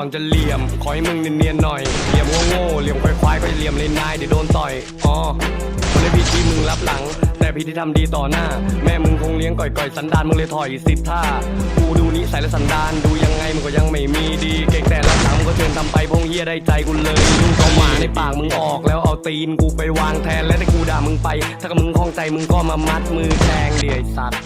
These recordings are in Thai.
่อนจะเหลี่ยม ขอให้มึงเนียนๆหน่อย เหลี่ยมโง่ๆเหลี่ยมควายๆก็เหลี่ยมเลยนายเดี๋ยวโดนต่อยอ๋อมันเลยผิดที่มึงรับหลัง แต่ผิดที่ทำดีต่อหน้า แม่มึงคงเลี้ยงก่อยๆสันดานมึงเลยถอยสิทธากูดูนิสัยและสันดานดูยังไงมึงก็ยังไม่มีดี เก่งแต่ละครั้งก็เชิญทำไปพงเฮียได้ใจกูเลยมึงเข้ามาในปากมึงออกแล้วเอาตีนกูไปวางแทนและถ้ากูด่ามึงไป ถ้ากับมึงคล่องใจมึงก็มามัดมือแทงเดียสัตว์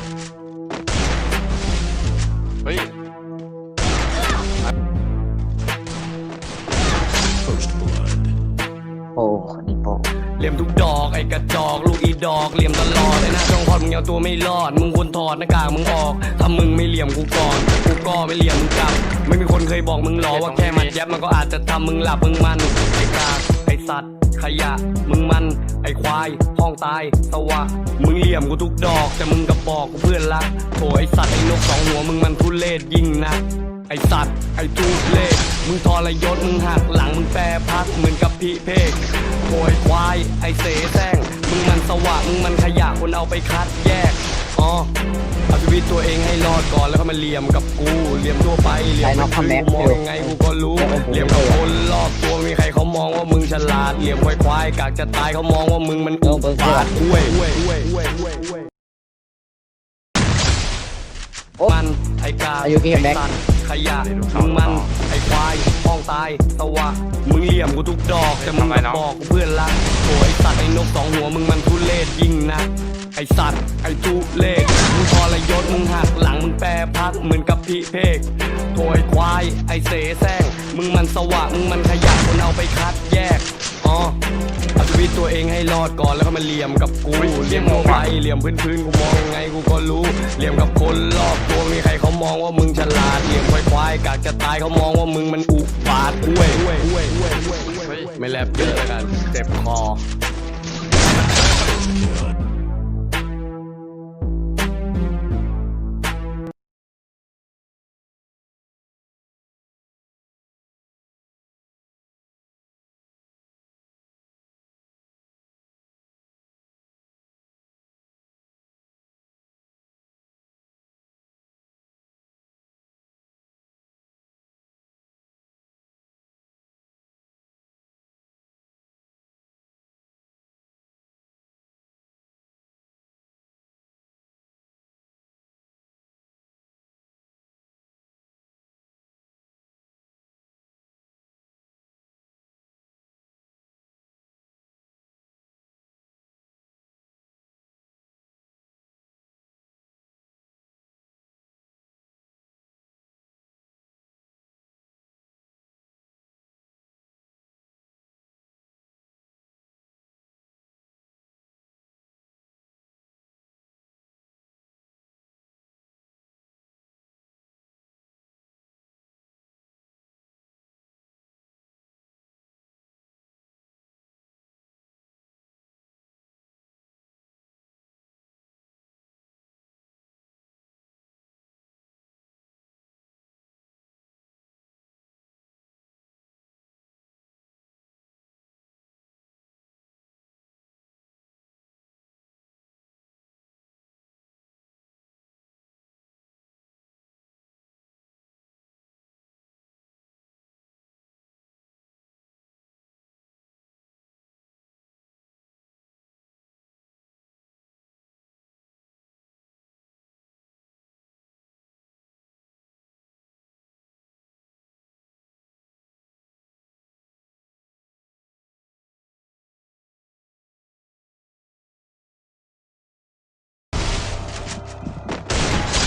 ลี่ยมทุกดอกไอ้กระจอกลูกอีดอกเหลี่ยมตลอดไอ้หน้าช่องคลอดมึงเอาตัวไม่รอด มึงควรถอดหน้ากากมึงออกถ้ามึงไม่เหลี่ยมกูก่อนกูก็ไม่เหลี่ยมมึงกลับ ไม่มีคนเคยบอกมึงหรอว่าแค่มันแยบมันก็อาจจะทำมึงหลับมึงมันไอ้กากไอ้สัตว์ขยะมึงมันไอ้ควายห้องตายสวะ มึงเหลี่ยมกูทุกดอกแต่มึงกับบอกกูเพื่อนรักโถไอ้สัตว์ไอ้นกสองหัวมึงมันทุเลศยิ่งนะ ไอสัตว์ ไอทุเล่มึงทรยศมึงหักหลังมึงแปรพักเหมือนกับพี่เพกโวยควาย ไอเสแสร้งมึงมันสว่างมึงมันขยะคนเอาไปคัดแยกอ๋อเอาชีวิตตัวเองให้รอดก่อนแล้วก็มาเหลี่ยมกับกูเหลี่ยมทั่วไปเหลี่ยมเป็นคือกูมองยังไงกูก็รู้เหลี่ยมกับคนรอบตัวมีใครเขามองว่ามึงฉลาดเหลี่ยมควายควายกากจะตายเขามองว่ามึงมันอุบาทอ้วยอ้วยอ้วยอ้วยอ้วยอ้วยมันไอกาอายุกี่เห็นแบ็คไอ้สัตว์ ขยะมึงมันไอ้ควายห้องตายสวะมึงเหลี่ยมกูทุกดอกแต่มึงทำไมก็เนาะบอกกูเพื่อนรักโอ้ไอ้สัตว์ไอ้นกสองหัวมึงมันทุเลศยิ่งนะไอ้สัตว์ไอ้ทุเลศมึงทรยศมึงหักหลังมึงแปรพักเหมือนกับพี่เพกโถไอ้ควายไอ้เสแสร้งมึงมันสวะมึงมันขยะคนเอาไปคัดแยก อ๋อเอาชีวิตตัวเองให้รอดก่อนแล้วก็มาเหลี่ยมกับกูเหลี่ยมทั่วไปเหลี่ยมพื้นๆกูมองยังไงกูก็รู้เหลี่ยมกับคนรอบตัวมีใครเขามองว่ามึงฉลาดเหลี่ยมควายๆกากจะตายเขามองว่ามึงมันอุบาทอ้วยอ้ยอ้วยอ้วยอ้วยอ้วยไม่แลบเยอะแล้วกันเจ็บคอ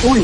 อุ้ย